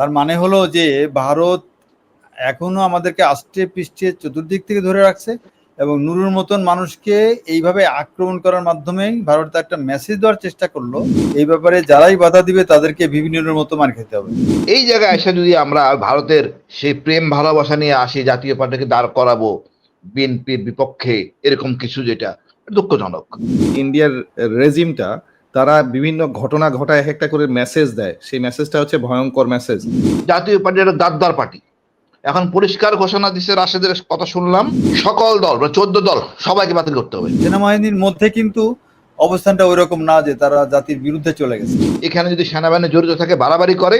তার মানে হলো যে ভারত এখনও আমাদেরকে আষ্টে পৃষ্ঠে চতুর্দিক থেকে ধরে রাখছে এবং নুরুর মতন মানুষকে এইভাবে আক্রমণ করার মাধ্যমেই ভারত একটা মেসেজ দেওয়ার চেষ্টা করল। এই ব্যাপারে যারাই বাধা দিবে তাদেরকে বিভিন্ন মতো মার খেতে হবে। এই জায়গায় এসে যদি আমরা ভারতের সেই প্রেম ভালোবাসা নিয়ে আসি জাতীয় পার্টিকে দাঁড় করাবো বিএনপির বিপক্ষে এরকম কিছু যেটা দুঃখজনক। ইন্ডিয়ার রেজিমটা তারা বিভিন্ন ঘটনা ঘটায় এক একটা করে মেসেজ দেয়। সেই মেসেজটা হচ্ছে ভয়ঙ্কর মেসেজ জাতীয় পার্টি একটা দাদ্দার পার্টি। এখন পরিষ্কার ঘোষণা দিচ্ছে রাশেদের কথা শুনলাম। সকল দল বা চোদ্দ দল সবাইকে বাতিল করতে হবে। সেনাবাহিনীর মধ্যে কিন্তু অবস্থানটা ওই রকম না যে তারা জাতির বিরুদ্ধে চলে গেছে। এখানে যদি সেনাবাহিনী জড়িত থাকে বাড়াবাড়ি করে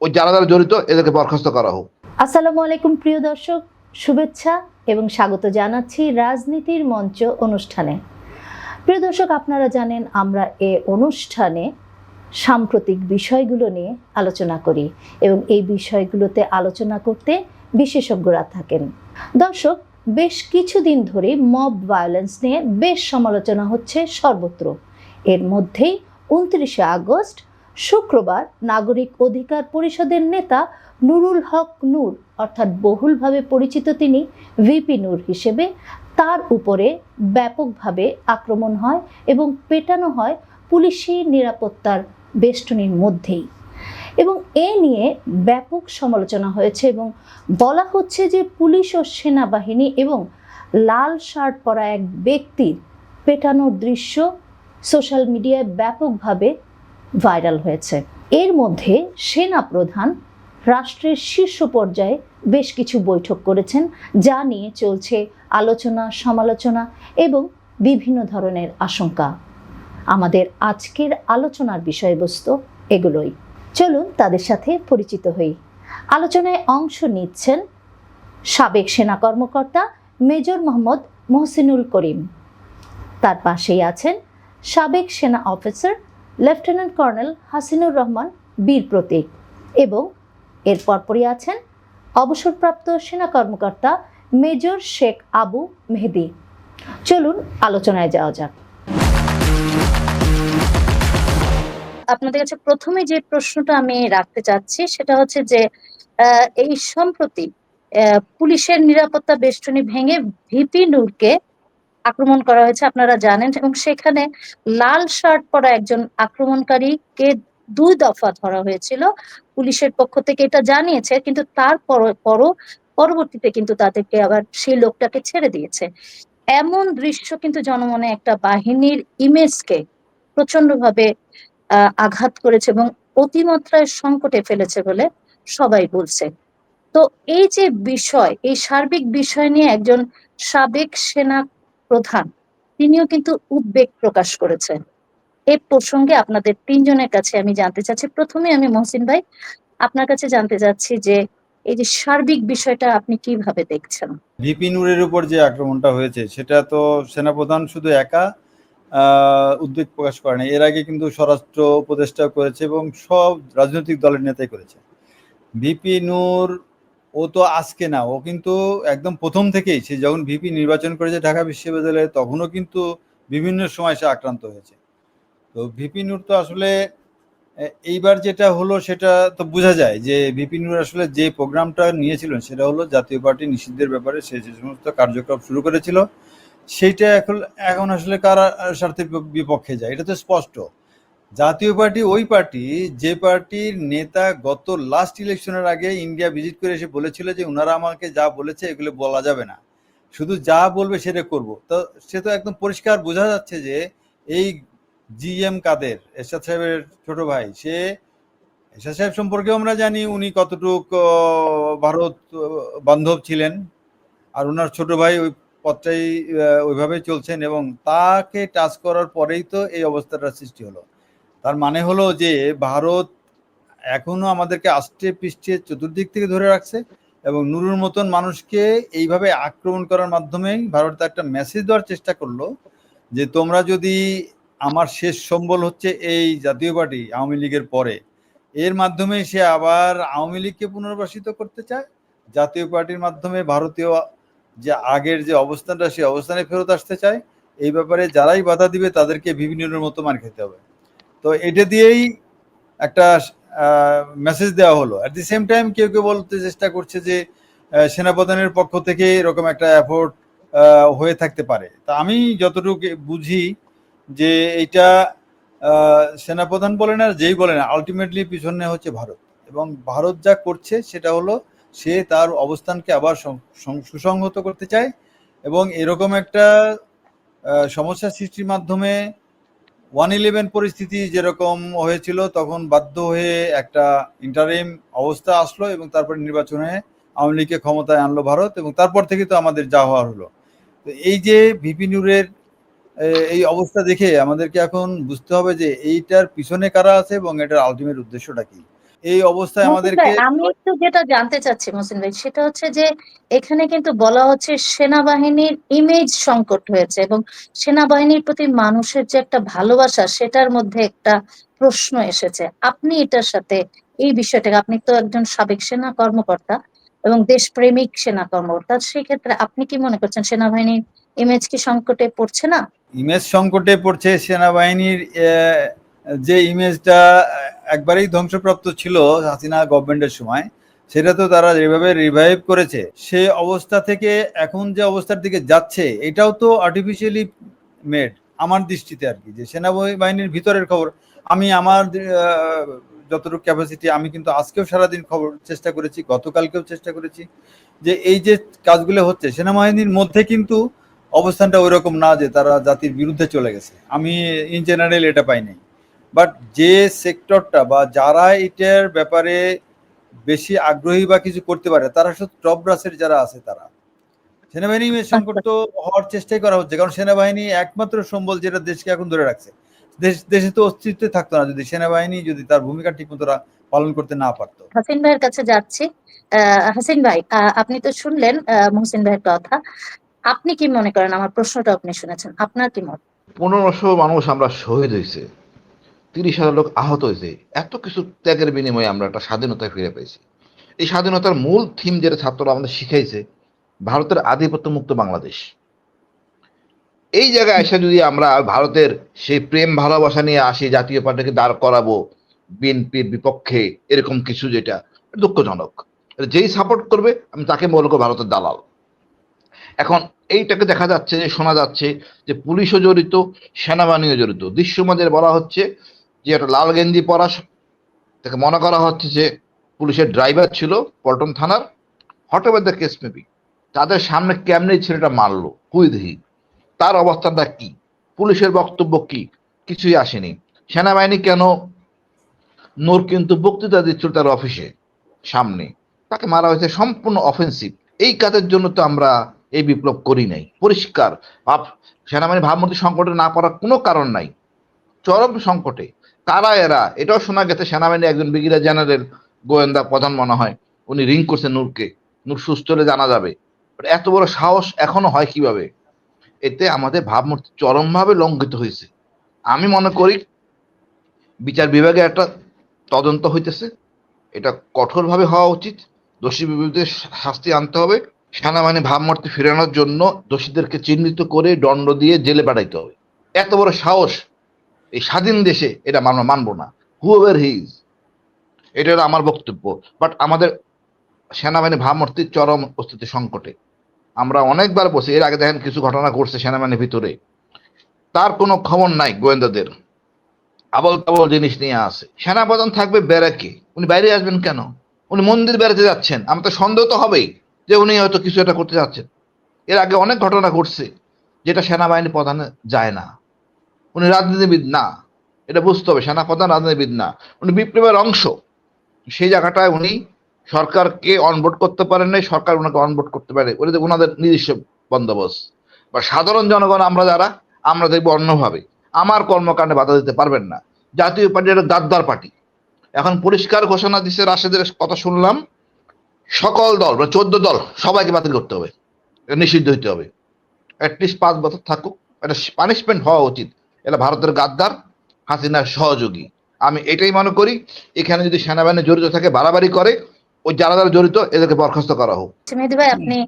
ওই যারা যারা জড়িত এদেরকে বরখাস্ত করা হোক। আসসালামু আলাইকুম প্রিয় দর্শক। শুভেচ্ছা এবং স্বাগত জানাচ্ছি রাজনীতির মঞ্চ অনুষ্ঠানে। প্রিয় দর্শক, আপনারা জানেন আমরা এ অনুষ্ঠানে সাম্প্রতিক বিষয়গুলো নিয়ে আলোচনা করি এবং এই বিষয়গুলোতে আলোচনা করতে বিশেষজ্ঞরা থাকেন। দর্শক, বেশ কিছুদিন ধরে মব ভায়োলেন্স নিয়ে বেশ সমালোচনা হচ্ছে সর্বত্র। এর মধ্যেই উনত্রিশে আগস্ট, শুক্রবার নাগরিক অধিকার পরিষদের নেতা নুরুল হক নূর, অর্থাৎ বহুলভাবে পরিচিত তিনি, ভিপি নূর হিসেবে তার উপরে ব্যাপকভাবে আক্রমণ হয় এবং পেটানো হয় পুলিশি নিরাপত্তার বেষ্টনীর মধ্যেই। এবং এ নিয়ে ব্যাপক সমালোচনা হয়েছে এবং বলা হচ্ছে যে পুলিশ ও সেনাবাহিনী এবং লাল শার্ট পরা এক ব্যক্তির পেটানোর দৃশ্য সোশ্যাল মিডিয়ায় ব্যাপকভাবে ভাইরাল হয়েছে। এর মধ্যে সেনা প্রধান রাষ্ট্রের শীর্ষ পর্যায়ে বেশ কিছু বৈঠক করেছেন, যা নিয়ে চলছে আলোচনা, সমালোচনা এবং বিভিন্ন ধরনের আশঙ্কা। আমাদের আজকের আলোচনার বিষয়বস্তু এগুলোই। চলুন তাদের সাথে পরিচিত হই। আলোচনায় অংশ নিচ্ছেন সাবেক সেনা কর্মকর্তা মেজর মোহাম্মদ মোহসিনুল করিম। তার পাশেই আছেন সাবেক সেনা officer lieutenant colonel Hasinur Rahman বীর প্রতীক এবং এর পরপরই আছেন অবসরপ্রাপ্ত সেনা কর্মকর্তা মেজর শেখ আবু মেহেদি। চলুন, আলোচনায় যাওয়া যাক। আপনাদের কাছে প্রথমে যে প্রশ্নটা আমি রাখতে চাচ্ছি, সেটা হচ্ছে যে এই সম্প্রতি পুলিশের নিরাপত্তা বেষ্টনী ভেঙে ভিপি নূরকে আক্রমণ করা হয়েছে, আপনারা জানেন, এবং সেখানে লাল শার্ট পরা একজন আক্রমণকারীকে দুই দফা ধরা হয়েছিল। পুলিশের পক্ষ থেকে এটা জানিয়েছে, কিন্তু তারপর পরও পরবর্তীতে কিন্তু তাদেরকে আবার সেই লোকটাকে ছেড়ে দিয়েছে। এমন দৃশ্য কিন্তু জনমনে একটা বাহিনীর ইমেজকে প্রচন্ডভাবে আঘাত করেছে এবং অতিমাত্রায় সংকটে ফেলেছে বলে সবাই বলছে। তো এই যে বিষয়, এই সার্বিক বিষয় নিয়ে একজন সাবেক সেনা প্রধান, তিনিও কিন্তু উদ্বেগ প্রকাশ করেছেন। এই প্রসঙ্গে আপনাদের তিনজনের কাছে আমি জানতে চাচ্ছি। প্রথমে আমি মহসিন ভাই, আপনার কাছে জানতে চাচ্ছি যে এই যে সার্বিক বিষয়টা আপনি কীভাবে দেখছেন? ভিপি নূরের উপর যে আক্রমণটা হয়েছে, সেটা তো সেনাপ্রধান শুধু একা উদ্বেগ প্রকাশ করে না এর আগে কিন্তু স্বরাষ্ট্র উপদেষ্টা করেছে এবং সব রাজনৈতিক দলের নেতাই করেছে। ভিপি নূর, ও তো আজকে না, ও কিন্তু একদম প্রথম থেকেই, সে যখন ভিপি নির্বাচন করেছে ঢাকা বিশ্ববিদ্যালয়ে, তখনও কিন্তু বিভিন্ন সময় সে আক্রান্ত হয়েছে। তো ভিপি নূর তো আসলে এইবার যেটা হলো সেটা তো বোঝা যায় যে ভিপি নূর আসলে যে প্রোগ্রামটা নিয়েছিলেন সেটা হলো জাতীয় পার্টি নিষিদ্ধের ব্যাপারে সে যে সমস্ত কার্যক্রম শুরু করেছিল, সেইটা এখন এখন আসলে কারা স্বার্থের বিপক্ষে যায়, এটা তো স্পষ্ট। জাতীয় পার্টি, ওই পার্টি, যে পার্টির নেতা গত লাস্ট ইলেকশনের আগে ইন্ডিয়া ভিজিট করে এসে বলেছিল যে ওনারা আমাকে যা বলেছে এগুলো বলা যাবে না। শুধু যা বলবে সেটা করব। তো সে তো একদম পরিষ্কার বোঝা যাচ্ছে যে এই জি এম কাদের, এরশাদ সাহেবের ছোট ভাই। সে এরশাদ সাহেব সম্পর্কেও আমরা জানি, উনি কতটুক ভারত বান্ধব ছিলেন। আর ওনার ছোট ভাই ওই পথটাই ওইভাবে চলছেন এবং তাকে টাচ করার পরেই তো এই অবস্থাটা সৃষ্টি হলো। তার মানে হলো যে, ভারত এখনও আমাদেরকে আষ্টে পৃষ্ঠে চতুর্দিক থেকে ধরে রাখছে এবং নুরুর মতন মানুষকে এইভাবে আক্রমণ করার মাধ্যমেই ভারত একটা মেসেজ দেওয়ার চেষ্টা করল যে, তোমরা যদি আমার শেষ সম্বল হচ্ছে এই জাতীয় পার্টি, আওয়ামী লীগের পরে। এর মাধ্যমে সে আবার আওয়ামী লীগকে পুনর্বাসিত করতে চায়। জাতীয় পার্টির মাধ্যমে ভারতীয় যে আগের যে অবস্থানটা, সেই অবস্থানে ফেরত আসতে চায়। এই ব্যাপারে যারাই বাধা দিবে, তাদেরকে বিভিন্ন মতো মার খেতে হবে। তো এটা দিয়েই একটা মেসেজ দেওয়া হলো। অ্যাট দি সেম টাইম কেউ কেউ বলতে চেষ্টা করছে যে সেনাপ্রধানের পক্ষ থেকে এরকম একটা এফোর্ট হয়ে থাকতে পারে। তা আমি যতটুকু বুঝি যে আহ, সেনাপ্রধান বলেন আর যেই বলেন আলটিমেটলি পিছনে হচ্ছে ভারত। এবং ভারত যা করছে সেটা হলো সে তার অবস্থানকে আবার সুসংহত করতে চায় এবং এরকম একটা সমস্যা সৃষ্টির মাধ্যমে ওয়ান ইলেভেন পরিস্থিতি যেরকম হয়েছিল তখন বাধ্য হয়ে একটা ইন্টারিম অবস্থা আসলো এবং তারপর নির্বাচনে আওয়ামী লীগকে ক্ষমতায় আনলো ভারত এবং তারপর থেকে তো আমাদের যা হওয়ার হলো। তো এই যে ভিপি নুরের এ, এই অবস্থা দেখে আমাদেরকে এখন বুঝতে হবে যে এইটার পিছনে কারা আছে এবং এটার আলটিমেট উদ্দেশ্যটা কি। এই অবস্থায় আমাদেরকে আমি একটু যেটা জানতে চাচ্ছি মহসিন ভাই সেটা হচ্ছে যে এখানে কিন্তু বলা হচ্ছে সেনাবাহিনীর ইমেজ সংকট হয়েছে এবং সেনাবাহিনীর প্রতি মানুষের যে একটা ভালোবাসা সেটার মধ্যে একটা প্রশ্ন এসেছে। আপনি এটার সাথে এই বিষয়টাকে আপনি তো একজন সাবেক সেনা কর্মকর্তা এবং দেশপ্রেমিক সেনা কর্মকর্তা সেই ক্ষেত্রে আপনি কি মনে করছেন সেনাবাহিনীর ইমেজ কি সংকটে পড়ছে না? ইমেজ সংকটে পড়ছে সেনাবাহিনীর যে ইমেজটা একবারেই ধ্বংসপ্রাপ্ত ছিল হাসিনা গভর্নমেন্টের সময়, সেটা তো তারা যেভাবে রিভাইভ করেছে, সে অবস্থা থেকে এখন যে অবস্থার দিকে যাচ্ছে, এটাও তো আর্টিফিশিয়ালি মেড আমার দৃষ্টিতে আর কি, যে সেনাবাহিনীর ভিতরের খবর, আমি আমার যতটুকু ক্যাপাসিটি আমি কিন্তু আজকেও সারাদিন খবর চেষ্টা করেছি, গতকালকেও চেষ্টা করেছি, যে এই যে কাজগুলো হচ্ছে, সেনাবাহিনীর মধ্যে কিন্তু অবস্থানটা ওই রকম না যে তারা জাতির বিরুদ্ধে চলে গেছে। আমি ইন জেনারেল এটা পাই নাই। বাট যে সেক্টরটা বা যারা এটার ব্যাপারে বেশি আগ্রহী বা কিছু করতে পারে তারা শুধু টপ ব্রাসের যারা আছে তারা। সেনাবাহিনী সংকট তো হওয়ার চেষ্টাই করা হচ্ছে কারণ সেনাবাহিনী একমাত্র সম্বল যেটা দেশকে এখন ধরে রাখছে। দেশ দেশে তো অস্তিত্ব থাকতো না যদি সেনাবাহিনী যদি তার ভূমিকা ঠিক মতো পালন করতে না পারতো। হাসিন ভাইয়ের কাছে যাচ্ছি। হাসিন ভাই আপনি তো শুনলেন মহসিন ভাইয়ের কথা। আপনি কি মনে করেন? আমার প্রশ্নটা আপনি শুনেছেন। আপনার কি মত? পনেরোশো মানুষ আমরা শহীদ হয়েছে। তিরিশ হাজার লোক আহত হয়েছে। এত কিছু ত্যাগের বিনিময়ে আমরা একটা স্বাধীনতা ফিরে পেয়েছি। এই স্বাধীনতার মূল থিম যেটা ছাত্ররা আমাদের শিখাইছে, ভারতের আধিপত্য মুক্ত বাংলাদেশ। এই জায়গায় এসে যদি আমরা ভারতের সেই প্রেম, ভালোবাসা নিয়ে আসি, জাতীয় পার্টিকে দাঁড় করাবো, বিএনপির বিপক্ষে, এরকম কিছু যেটা, দুঃখজনক। যেই সাপোর্ট করবে, আমি তাকে বলব ভারতের দালাল। এখন এইটাকে দেখা যাচ্ছে যে শোনা যাচ্ছে যে পুলিশও জড়িত, সেনাবাহিনীও জড়িত। দৃশ্যমাদের বলা হচ্ছে যে একটা লাল গেঞ্জি পরা তাকে মনে করা হচ্ছে যে পুলিশের ড্রাইভার ছিল পল্টন থানার, হঠাৎ দ্য কেস মেবি তাদের সামনে কেমনে ছেলেটা মারলো? কুইদহি তার অবস্থানটা কি? পুলিশের বক্তব্য কি? কিছুই আসেনি। সেনাবাহিনী কেন নোর কিন্তু বক্তৃতা দিচ্ছিল তার অফিসে সামনে? তাকে মারা হয়েছে সম্পূর্ণ অফেন্সিভ এই কাজের জন্য তো আমরা এই বিপ্লব করি নাই। পরিষ্কার। ভাব, সেনাবাহিনী ভাবমূর্তি সংকটে না পড়ার কোনো কারণ নাই। চরম সংকটে। কারা এরা? এটাও শোনা গেছে, সেনাবাহিনী একজন ব্রিগেডিয়ার জেনারেল গোয়েন্দা প্রধান মনে হয়। উনি রিং করছে নূরকে। নূর সুস্থ হলে জানা যাবে। এত বড় সাহস এখনও হয় কীভাবে? এতে আমাদের ভাবমূর্তি চরমভাবে লঙ্ঘিত হয়েছে। আমি মনে করি, বিচার বিভাগে একটা তদন্ত হইতেছে। এটা কঠোরভাবে হওয়া উচিত। দোষী বিরুদ্ধে শাস্তি আনতে হবে। সেনাবাহিনী ভাবমূর্তি ফেরানোর জন্য দোষীদেরকে চিহ্নিত করে দণ্ড দিয়ে জেলে পাঠাইতে হবে। এত বড় সাহস এই স্বাধীন দেশে এটা আমরা মানবো না। হু হুয়েভার হিজ এটা হলো আমার বক্তব্য। বাট আমাদের সেনাবাহিনী ভাবমূর্তির চরম অস্তিত্ব সংকটে। আমরা অনেকবার বসে এর আগে দেখেন কিছু ঘটনা ঘটছে সেনাবাহিনীর ভিতরে। তার কোনো খবর নাই গোয়েন্দাদের। আবল তাবল জিনিস নিয়ে আসে সেনাপ্রধান থাকবে ব্যারাকে। উনি বাইরে আসবেন কেন? উনি মন্দির বেড়াতে যাচ্ছেন। আমার তো সন্দেহ তো হবেই। যে উনি হয়তো কিছু একটা করতে যাচ্ছেন। এর আগে অনেক ঘটনা ঘটছে, যেটা সেনাবাহিনী প্রধানে যায় না। উনি রাজনীতিবিদ না, এটা বুঝতে হবে, সেনাপ্রধান রাজনীতিবিদ না। উনি বিপ্লবের অংশ। সেই জায়গাটায় উনি সরকারকে অনবোর্ড করতে পারেন নাই, সরকার ওনাকে অনবোর্ড করতে পারে ওটা ওনাদের নিজস্ব বন্দোবস্ত। বা সাধারণ জনগণ আমরা যারা, আমরা দেখব অন্যভাবে। আমার কর্মকাণ্ডে বাধা দিতে পারবেন না। জাতীয় পার্টি একটা গাদ্দার পার্টি। এখন পরিষ্কার ঘোষণা দিচ্ছে রাশেদের কথা শুনলাম। সকল দল বা চোদ্দ দল, সবাইকে বাতিল করতে হবে। নিষিদ্ধ হইতে হবে। অ্যাটলিস্ট পাঁচ বছর থাকুক। এটা পানিশমেন্ট হওয়া উচিত। এটা ভারতের গাদ্দার হাসিনার সহযোগী। আমি এটাই মনে করি, এখানে যদি সেনাবাহিনী জড়িত থাকে, বাড়াবাড়ি করে, ওই যারা যারা জড়িত, এদেরকে বরখাস্ত করা হোক। মেহেদি ভাই, আপনি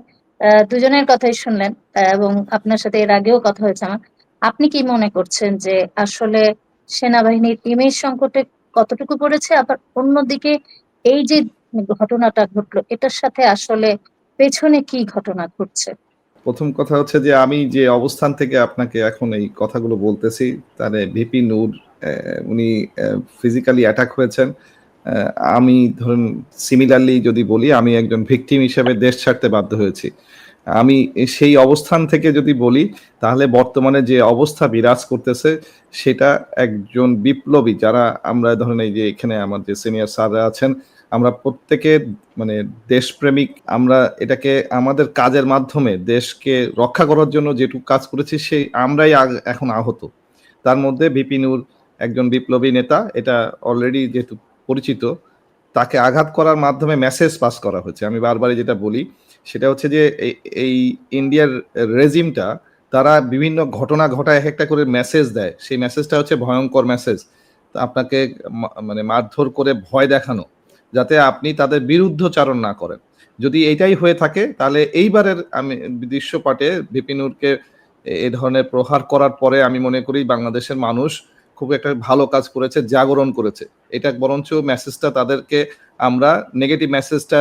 দুজনের কথাই শুনলেন এবং আপনার সাথে এর আগেও কথা হয়েছে আমার। আপনি কি মনে করছেন যে আসলে সেনাবাহিনীর ইমেজ সংকটে কতটুকু পড়েছে? আবার অন্যদিকে এই যে ঘটনাটা ঘটলো, এটার সাথে আসলে পেছনে কি ঘটনা ঘটছে? প্রথম কথা হচ্ছে যে আমি যে অবস্থান থেকে আপনাকে এখন এই কথাগুলো বলতেছি তাহলে ভিপি নূর উনি ফিজিক্যালি অ্যাটাক হয়েছেন। আমি ধরুন সিমিলারলি যদি বলি, আমি একজন ভিকটিম হিসেবে দেশ ছাড়তে বাধ্য হয়েছি। আমি সেই অবস্থান থেকে যদি বলি, তাহলে বর্তমানে যে অবস্থা বিরাজ করতেছে, সেটা একজন বিপ্লবী, যারা আমরা ধরেন এই যে এখানে আমার যে সিনিয়র স্যাররা আছেন আমরা প্রত্যেকে মানে দেশপ্রেমিক, আমরা এটাকে আমাদের কাজের মাধ্যমে দেশকে রক্ষা করার জন্য যেটুকু কাজ করেছি, সেই আমরাই এখন আহত। তার মধ্যে বিপিনুর একজন বিপ্লবী নেতা, এটা অলরেডি যেহেতু পরিচিত, তাকে আঘাত করার মাধ্যমে মেসেজ পাস করা হয়েছে। আমি বারবারই যেটা বলি, সেটা হচ্ছে যে এই- ইন্ডিয়ার রেজিমটা তারা বিভিন্ন ঘটনা ঘটায়, এক একটা করে মেসেজ দেয়। সেই মেসেজটা হচ্ছে ভয়ঙ্কর মেসেজ আপনাকে মানে মারধর করে ভয় দেখানো। যাতে আপনি তাদের বিরুদ্ধচারণ না করেন। যদি এইটাই হয়ে থাকে, তাহলে এইবারের আমি দৃশ্যপাটে বিপিনুরকে এ ধরনের প্রহার করার পরে আমি মনে করি বাংলাদেশের মানুষ খুব একটা ভালো কাজ করেছে, জাগরণ করেছে। এটা বরঞ্চ মেসেজটা তাদেরকে আমরা নেগেটিভ মেসেজটা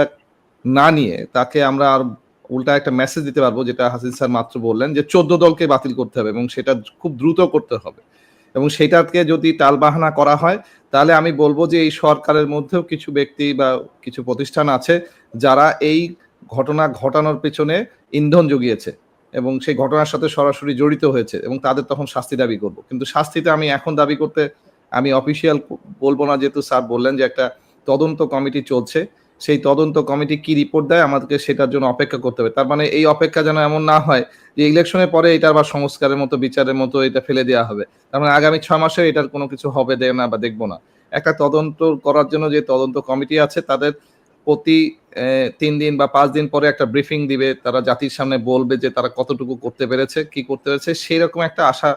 না নিয়ে তাকে আমরা আর উল্টা একটা মেসেজ দিতে পারব, যেটা হাসিন স্যার মাত্র বললেন যে চোদ্দ দলকে বাতিল করতে হবে এবং সেটা খুব দ্রুত করতে হবে। এবং সেটাকে যদি টালবাহানা করা হয়, তাহলে আমি বলব যে এই সরকারের মধ্যেও কিছু ব্যক্তি বা কিছু প্রতিষ্ঠান আছে যারা এই ঘটনা ঘটানোর পেছনে ইন্ধন জুগিয়েছে এবং সেই ঘটনার সাথে সরাসরি জড়িত হয়েছে এবং তাদের তখন শাস্তি দাবি করব। কিন্তু শাস্তিতে আমি এখন দাবি করতে আমি অফিসিয়াল বলব না, যেহেতু স্যার বললেন যে একটা তদন্ত কমিটি চলছে। সেই তদন্ত কমিটি কি রিপোর্ট দেয়, আমাদেরকে সেটার জন্য অপেক্ষা করতে হবে। তার মানে এই অপেক্ষা যেন এমন না হয় যে ইলেকশনের পরে এটা আবার সংস্কারের মতো, বিচারের মতো এটা ফেলে দেওয়া হবে। তার মানে আগামী ছয় মাসে এটার কোনো কিছু হবে দেয় না বা দেখব না। একটা তদন্ত করার জন্য যে তদন্ত কমিটি আছে, তাদের প্রতি তিন দিন বা পাঁচ দিন পরে একটা ব্রিফিং দিবে, তারা জাতির সামনে বলবে যে তারা কতটুকু করতে পেরেছে, কি করতে পেরেছে সেই রকম একটা আশা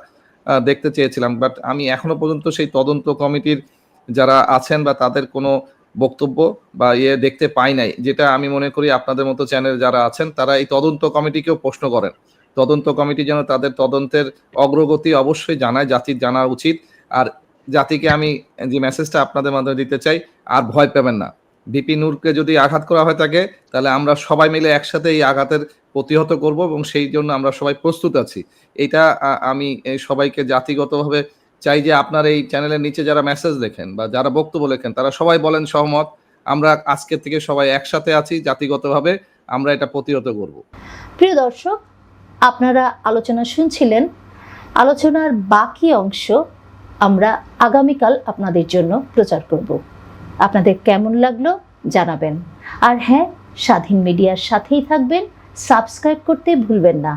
দেখতে চেয়েছিলাম। বাট আমি এখনও পর্যন্ত সেই তদন্ত কমিটির যারা আছেন বা তাদের কোনো বক্তব্য বা ইয়ে দেখতে পাই নাই, যেটা আমি মনে করি আপনাদের মতো চ্যানেল যারা আছেন, তারা এই তদন্ত কমিটিকেও প্রশ্ন করেন। তদন্ত কমিটি যেন তাদের তদন্তের অগ্রগতি অবশ্যই জানায় জাতির জানা উচিত। আর জাতিকে আমি যে মেসেজটা আপনাদের মাধ্যমে দিতে চাই, আর ভয় পাবেন না। বিপি নূরকে যদি আঘাত করা হয় থাকে, তাহলে আমরা সবাই মিলে একসাথে এই আঘাতের প্রতিহত করব এবং সেই জন্য আমরা সবাই প্রস্তুত আছি। এটা আমি সবাইকে জাতিগতভাবে চাই যে আপনার এই চ্যানেলের নিচে যারা মেসেজ লেখেন বা যারা বক্তব্য লেখেন, তারা সবাই বলেন সহমত। আমরা আজকের থেকে সবাই একসাথে আছি জাতিগতভাবে। আমরা এটা প্রতিহত করব। প্রিয় দর্শক, আপনারা আলোচনা শুনছিলেন। আলোচনার বাকি অংশ আমরা আগামীকাল আপনাদের জন্য প্রচার করব। আপনাদের কেমন লাগল জানাবেন। আর হ্যাঁ স্বাধীন মিডিয়ার সাথেই থাকবেন। সাবস্ক্রাইব করতে ভুলবেন না।